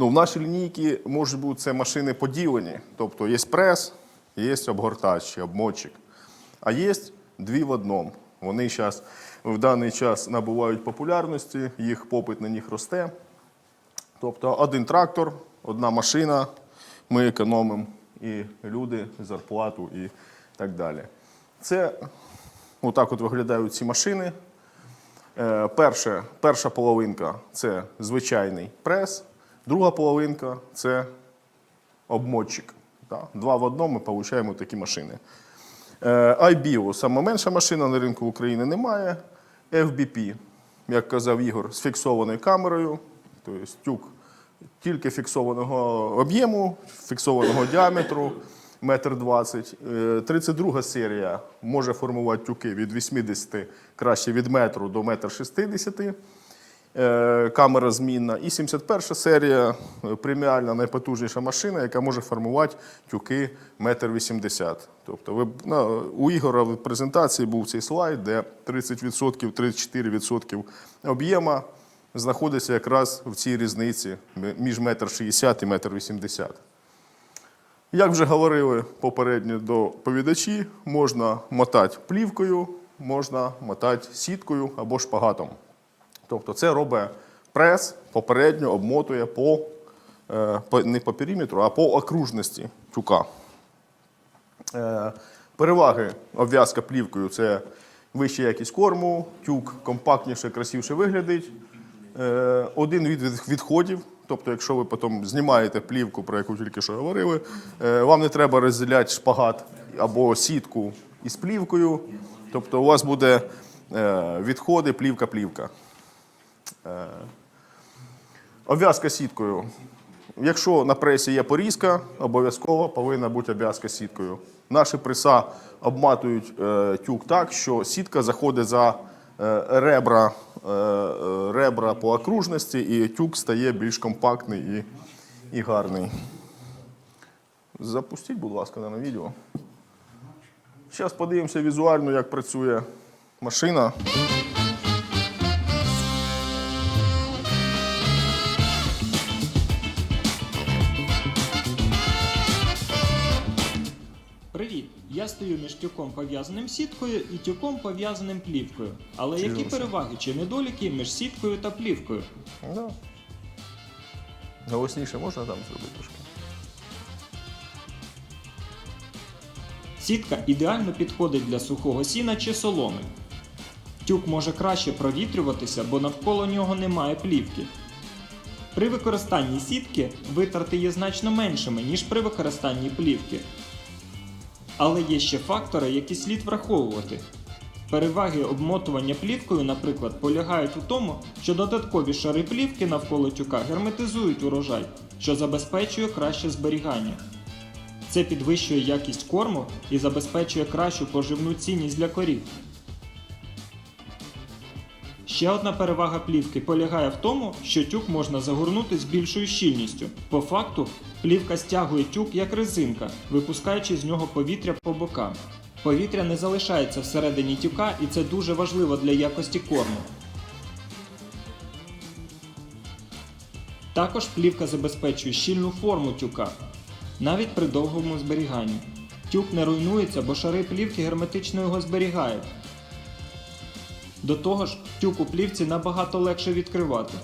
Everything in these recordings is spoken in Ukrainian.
Ну, в нашій лінійці можуть бути це машини поділені. Тобто є прес, є обгортач чи обмотчик. А є дві в одному. Вони зараз в даний час набувають популярності, їх попит на них росте. Тобто один трактор, одна машина, ми економимо і люди, і зарплату і так далі. Це отак от виглядають ці машини. Е, перше, перша половинка це звичайний прес, друга половинка це обмотчик. Два в одному ми отримуємо такі машини. Е, IBIO, саме менша машина на ринку України немає. FBP, як казав Ігор, з фіксованою камерою, тобто тюк тільки фіксованого об'єму, фіксованого діаметру, метр двадцять. Е, 32 серія може формувати тюки від 80, краще від метру до метр 60. Е, Камера змінна. І 71 серія е, преміальна найпотужніша машина, яка може формувати тюки метр 80. Тобто ви, ну, у Ігора в презентації був цей слайд, де 30%, 34% об'єма знаходиться якраз в цій різниці між метр 60 і метр 80. Як вже говорили попередньо доповідачі, можна мотати плівкою, можна мотати сіткою або шпагатом. Тобто це робить прес, попередньо обмотує по, е, не по периметру, а по окружності тюка. Е, Переваги обв'язка плівкою це вища якість корму, тюк компактніше, красивіше виглядить. Е, Один від від- відходів. Тобто, якщо ви потім знімаєте плівку, про яку тільки що говорили, вам не треба розділяти шпагат або сітку із плівкою. Тобто у вас буде відходи, плівка-плівка. Е, Обв'язка сіткою. Якщо на пресі є порізка, обов'язково повинна бути обв'язка сіткою. Наші преса обматують е, тюк так, що сітка заходить за е, ребра, ребра по окружності, і тюк стає більш компактний і, і гарний. Запустіть, будь ласка, на відео. Зараз подивимося візуально, як працює машина. Стою пов'язаним сіткою і тюком пов'язаним плівкою. Але які переваги чи недоліки між сіткою та плівкою? Да. Голосніше можна там зробити трошки? Сітка ідеально підходить для сухого сіна чи соломи. Тюк може краще провітрюватися, бо навколо нього немає плівки. При використанні сітки витрати є значно меншими, ніж при використанні плівки. Але є ще фактори, які слід враховувати. Переваги обмотування плівкою, наприклад, полягають у тому, що додаткові шари плівки навколо тюка герметизують урожай, що забезпечує краще зберігання. Це підвищує якість корму і забезпечує кращу поживну цінність для корів. Ще одна перевага плівки полягає в тому, що тюк можна загорнути з більшою щільністю. По факту, плівка стягує тюк як резинка, випускаючи з нього повітря по бокам. Повітря не залишається всередині тюка, і це дуже важливо для якості корму. Також плівка забезпечує щільну форму тюка, навіть при довгому зберіганні. Тюк не руйнується, бо шари плівки герметично його зберігають. До того ж, тюк у плівці набагато легше відкривати.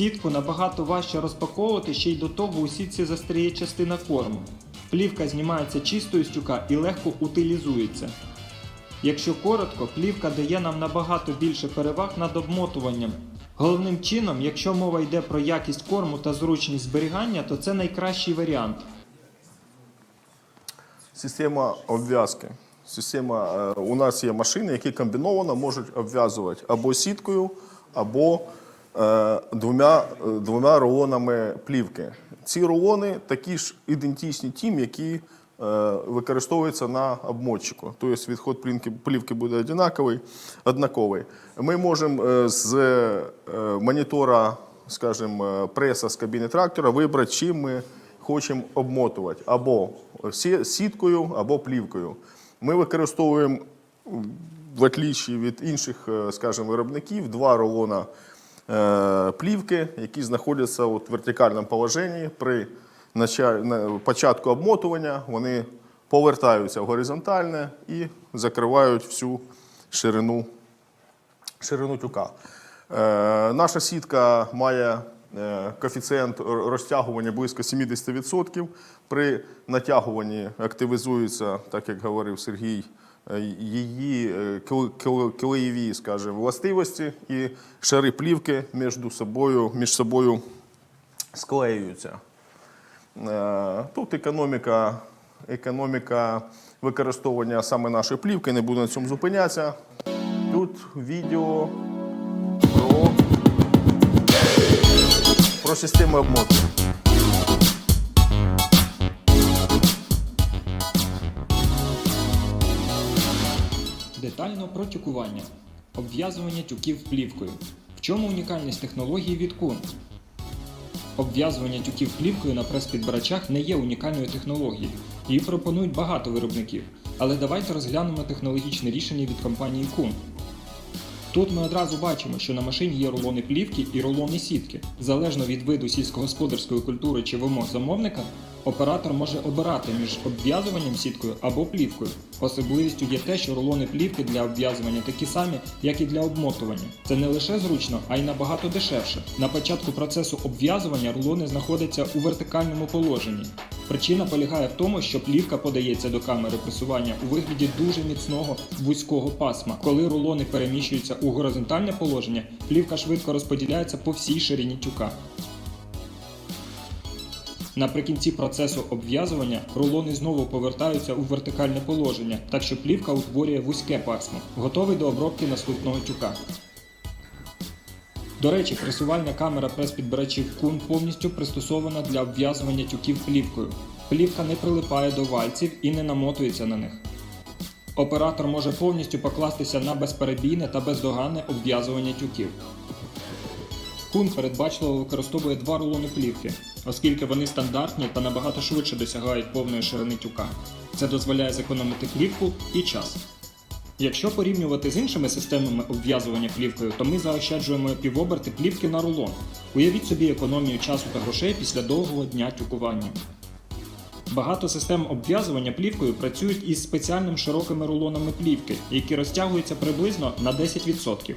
Сітку набагато важче розпаковувати, ще й до того у сітці застріє частина корму. Плівка знімається чистою з тюка і легко утилізується. Якщо коротко, плівка дає нам набагато більше переваг над обмотуванням. Головним чином, якщо мова йде про якість корму та зручність зберігання, то це найкращий варіант. Система обв'язки. Система, е, у нас є машини, які комбіновано можуть обв'язувати або сіткою, або двома, е, двома рулонами плівки. Ці рулони такі ж ідентичні тим, які е, використовуються на обмотчику. Тобто відход плівки, буде однаковий, однаковий. Ми можемо е, з монітора, скажімо, преса з кабіни трактора вибрати, чим ми хочемо обмотувати або сіткою, або плівкою. Ми використовуємо, в отличі від інших, скажімо, виробників, два рулона плівки, які знаходяться в вертикальному положенні. При початку обмотування вони повертаються в горизонтальне і закривають всю ширину, ширину тюка. Е, наша сітка має е, коефіцієнт розтягування близько 70%. При натягуванні активізується, так як говорив Сергій, е, її е, кили- скажімо, властивості і шари плівки між собою, між собою склеюються. Е, Тут економіка, економіка використовування саме нашої плівки, не буду на цьому зупинятися. Тут відео про, про системи обмотки. Детально про тюкування. Обв'язування тюків плівкою. В чому унікальність технології від Kun? Обв'язування тюків плівкою на прес-підбирачах не є унікальною технологією. Її пропонують багато виробників. Але давайте розглянемо технологічне рішення від компанії Kun. Тут ми одразу бачимо, що на машині є рулони плівки і рулони сітки. Залежно від виду сільськогосподарської культури чи вимог замовника, оператор може обирати між обв'язуванням сіткою або плівкою. Особливістю є те, що рулони плівки для обв'язування такі самі, як і для обмотування. Це не лише зручно, а й набагато дешевше. На початку процесу обв'язування рулони знаходяться у вертикальному положенні. Причина полягає в тому, що плівка подається до камери пресування у вигляді дуже міцного вузького пасма. Коли рулони переміщуються у горизонтальне положення, плівка швидко розподіляється по всій ширині тюка. Наприкінці процесу обв'язування рулони знову повертаються у вертикальне положення, так що плівка утворює вузьке пасмо, готовий до обробки наступного тюка. До речі, пресувальна камера прес-підбирачів Kun повністю пристосована для обв'язування тюків плівкою. Плівка не прилипає до вальців і не намотується на них. Оператор може повністю покластися на безперебійне та бездоганне обв'язування тюків. Кун передбачливо використовує два рулони плівки, оскільки вони стандартні та набагато швидше досягають повної ширини тюка. Це дозволяє зекономити плівку і час. Якщо порівнювати з іншими системами обв'язування плівкою, то ми заощаджуємо півоберти плівки на рулон. Уявіть собі економію часу та грошей після довгого дня тюкування. Багато систем обв'язування плівкою працюють із спеціальними широкими рулонами плівки, які розтягуються приблизно на 10%.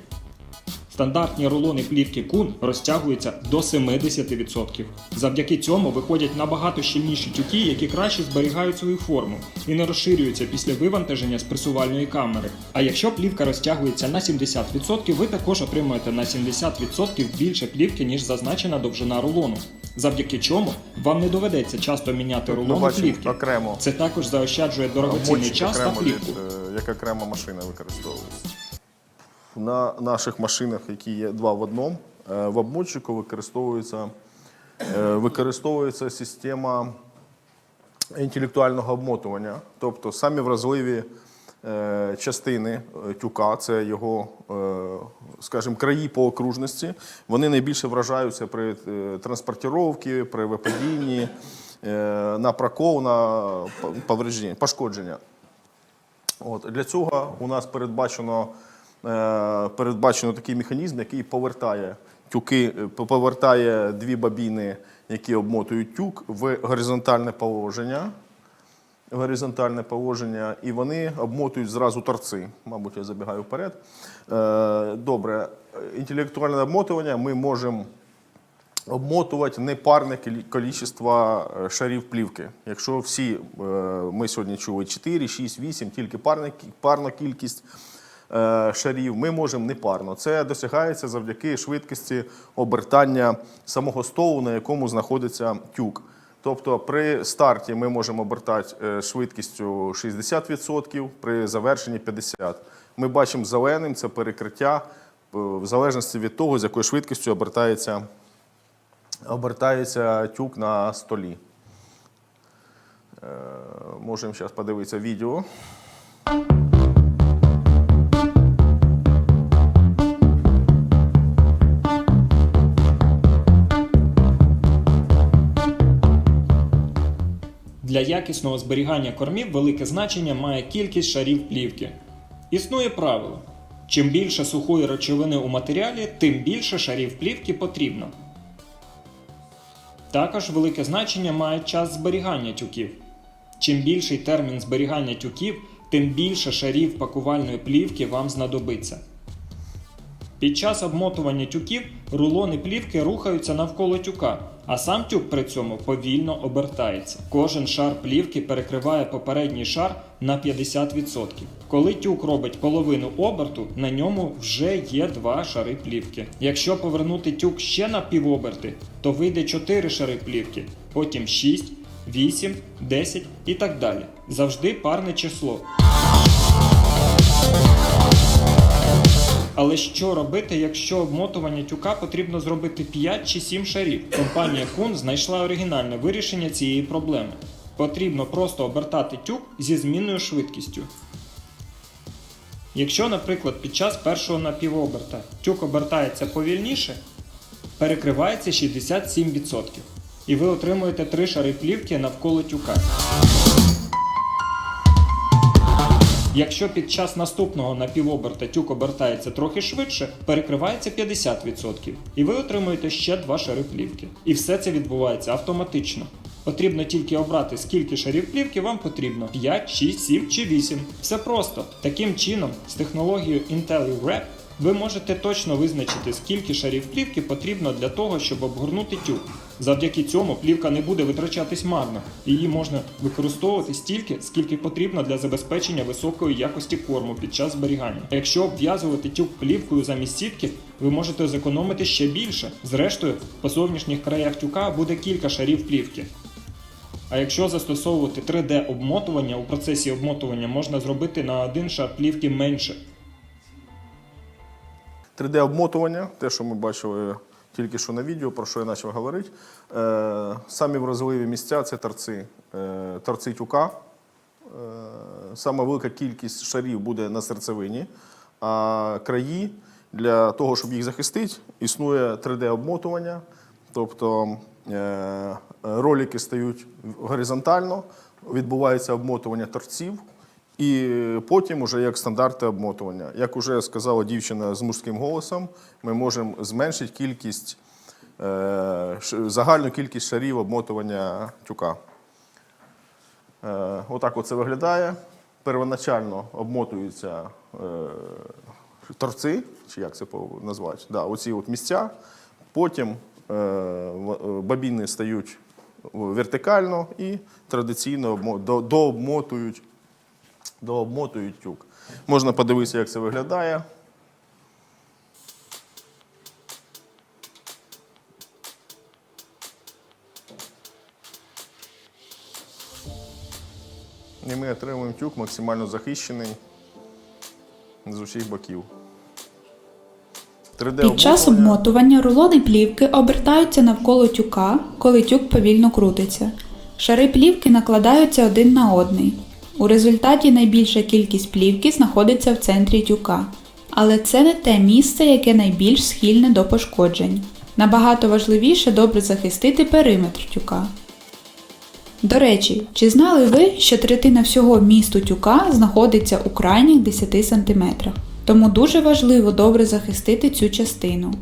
Стандартні рулони плівки Kun розтягуються до 70%. Завдяки цьому виходять набагато щільніші тюки, які краще зберігають свою форму і не розширюються після вивантаження з пресувальної камери. А якщо плівка розтягується на 70%, ви також отримуєте на 70% більше плівки, ніж зазначена довжина рулону. Завдяки чому вам не доведеться часто міняти рулони плівки. окремо Це також заощаджує дорогоцінний час та плівку. від, е, як окрема машина використовується. На наших машинах, які є два в одному, е, в обмотчику використовується, е, використовується система інтелектуального обмотування. Тобто самі вразливі е, частини тюка, це його, скажімо, краї по окружності, вони найбільше вражаються при транспортировці, при випадінні, на прокол, на пошкодження. От, для цього у нас передбачено, передбачено такий механізм, який повертає тюки, е, повертає дві бабіни, які обмотують тюк, в горизонтальне положення. Горизонтальне положення, і вони обмотують зразу торці. Мабуть, я забігаю вперед. Е, Добре, інтелектуальне обмотування ми можемо обмотувати непарне кількість шарів плівки. Якщо всі е, ми сьогодні чули 4, 6, 8, тільки парна, кількість е, шарів, ми можемо непарно. Це досягається завдяки швидкості обертання самого столу, на якому знаходиться тюк. Тобто при старті ми можемо обертати е, швидкістю 60%, при завершенні 50%. Ми бачимо зеленим це перекриття е, в залежності від того, з якою швидкістю обертається обертається тюк на столі. Е, Можемо зараз подивитися відео. Для якісного зберігання кормів велике значення має кількість шарів плівки. Існує правило: Чим більше сухої речовини у матеріалі, тим більше шарів плівки потрібно. Також велике значення має час зберігання тюків. Чим більший термін зберігання тюків, тим більше шарів пакувальної плівки вам знадобиться. Під час обмотування тюків рулони плівки рухаються навколо тюка, а сам тюк при цьому повільно обертається. Кожен шар плівки перекриває попередній шар на 50%. Коли тюк робить половину оберту, на ньому вже є два шари плівки. Якщо повернути тюк ще на півоберти, то вийде 4 шари плівки, потім 6, 8, 10 і так далі. Завжди парне число. Але що робити, якщо обмотування тюка потрібно зробити 5 чи 7 шарів? Компанія Kun знайшла оригінальне вирішення цієї проблеми. Потрібно просто обертати тюк зі змінною швидкістю. Якщо, наприклад, під час першого напівоберта тюк обертається повільніше, перекривається 67%. І ви отримуєте 3 шари плівки навколо тюка. Якщо під час наступного напівоберта тюк обертається трохи швидше, перекривається 50%, і ви отримуєте ще два шари плівки. І все це відбувається автоматично. Потрібно тільки обрати, скільки шарів плівки вам потрібно: 5, 6, 7 чи 8. Все просто. Таким чином, з технологією IntelliWrap ви можете точно визначити, скільки шарів плівки потрібно для того, щоб обгорнути тюк. Завдяки цьому плівка не буде витрачатись марно, її можна використовувати стільки, скільки потрібно для забезпечення високої якості корму під час зберігання. А якщо обв'язувати тюк плівкою замість сітки, ви можете зекономити ще більше. Зрештою, по зовнішніх краях тюка буде кілька шарів плівки. А якщо застосовувати 3D обмотування, у процесі обмотування можна зробити на один шар плівки менше. 3D-обмотування, те, що ми бачили тільки що на відео, про що я почав говорити. Е, самі вразливі місця це торці, е, торці тюка. Е, сама велика кількість шарів буде на серцевині, а краї для того, щоб їх захистити, існує 3D-обмотування. Тобто ролики стають горизонтально, відбувається обмотування торців. І потім, уже як стандартне обмотування. Як вже сказала дівчина з мужським голосом, ми можемо зменшити кількість, е, загальну кількість шарів обмотування тюка. Е, отак оце виглядає. Первоначально обмотуються е, торці, чи як це назвати, да, оці от місця. Потім бобіни стають вертикально і традиційно дообмотують дообмотують тюк. Можна подивитися, як це виглядає. І ми отримуємо тюк максимально захищений з усіх боків. 3D Під час обмотування рулони плівки обертаються навколо тюка, коли тюк повільно крутиться. Шари плівки накладаються один на одний. У результаті найбільша кількість плівки знаходиться в центрі тюка. Але це не те місце, яке найбільш схильне до пошкоджень. Набагато важливіше добре захистити периметр тюка. До речі, чи знали ви, що третина всього місту тюка знаходиться у крайніх 10 см? Тому дуже важливо добре захистити цю частину.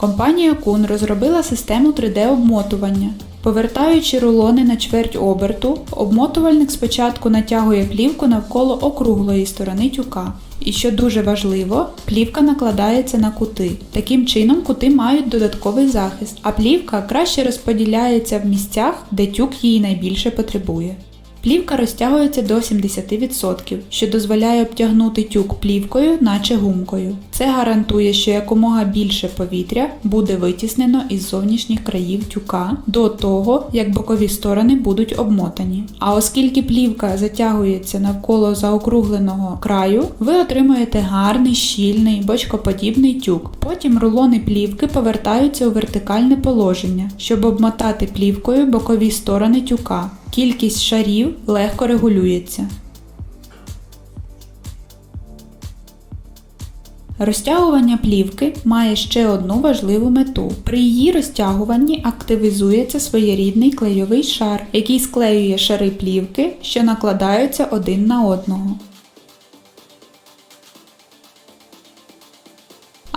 Компанія Kun розробила систему 3D-обмотування. Повертаючи рулони на чверть оберту, обмотувальник спочатку натягує плівку навколо округлої сторони тюка. І що дуже важливо, плівка накладається на кути. Таким чином кути мають додатковий захист, а плівка краще розподіляється в місцях, де тюк її найбільше потребує. Плівка розтягується до 70%, що дозволяє обтягнути тюк плівкою, наче гумкою. Це гарантує, що якомога більше повітря буде витіснено із зовнішніх країв тюка до того, як бокові сторони будуть обмотані. А оскільки плівка затягується навколо заокругленого краю, ви отримуєте гарний, щільний, бочкоподібний тюк. Потім рулони плівки повертаються у вертикальне положення, щоб обмотати плівкою бокові сторони тюка. Кількість шарів легко регулюється. Розтягування плівки має ще одну важливу мету. При її розтягуванні активізується своєрідний клейовий шар, який склеює шари плівки, що накладаються один на одного.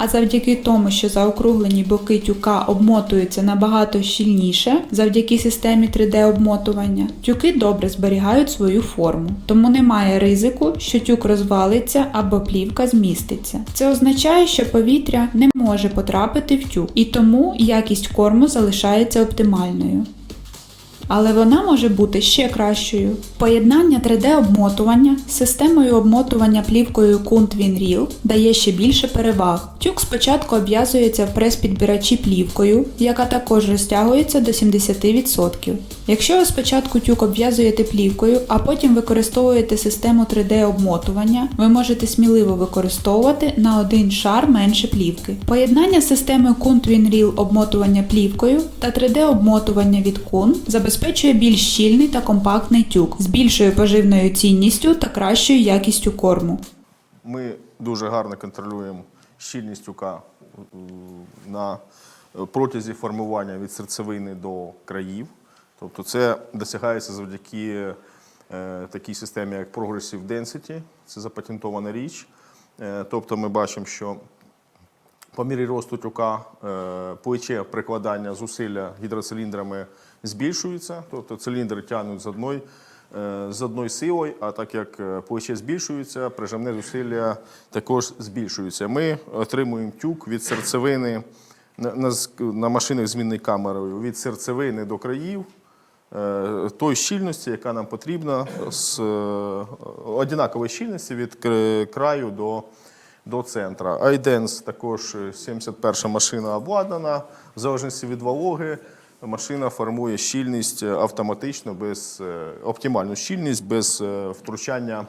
А завдяки тому, що заокруглені боки тюка обмотуються набагато щільніше, завдяки системі 3D-обмотування, тюки добре зберігають свою форму, тому немає ризику, що тюк розвалиться або плівка зміститься. Це означає, що повітря не може потрапити в тюк, і тому якість корму залишається оптимальною. Але вона може бути ще кращою. Поєднання 3D-обмотування з системою обмотування плівкою Kunt WinReel дає ще більше переваг. Тюк спочатку обв'язується в прес-підбирачі плівкою, яка також розтягується до 70%. Якщо ви спочатку тюк обв'язуєте плівкою, а потім використовуєте систему 3D-обмотування, ви можете сміливо використовувати на один шар менше плівки. Поєднання з системою Kunt WinReel обмотування плівкою та 3D-обмотування від Kun забезпечує більш щільний та компактний тюк з більшою поживною цінністю та кращою якістю корму. Ми дуже гарно контролюємо щільність тюка е, на протязі формування від серцевини до країв. Тобто це досягається завдяки е, такій системі, як Progressive Density, це запатентована річ. Е, Тобто ми бачимо, що по мірі росту тюка плече прикладання зусилля гідроциліндрами збільшується, тобто циліндри тягнуть з одної, е, з одної силою, а так як е, плече збільшується, прижимне зусилля також збільшується. Ми отримуємо тюк від серцевини на, на, на машинах змінною камерою від серцевини до країв. е, Тої щільності, яка нам потрібна, з однакової щільності від краю до, до центра. iDance також е, 71 машина обладнана. В залежності від вологи машина формує щільність е, автоматично, без е, оптимальну щільність без е, втручання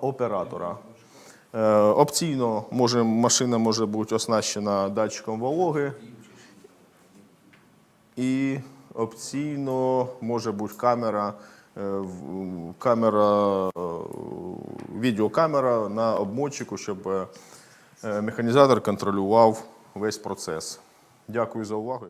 оператора. Опційно може, машина може бути оснащена датчиком вологи. І опційно може бути камера, камера, відеокамера на обмотчику, щоб механізатор контролював весь процес. Дякую за увагу.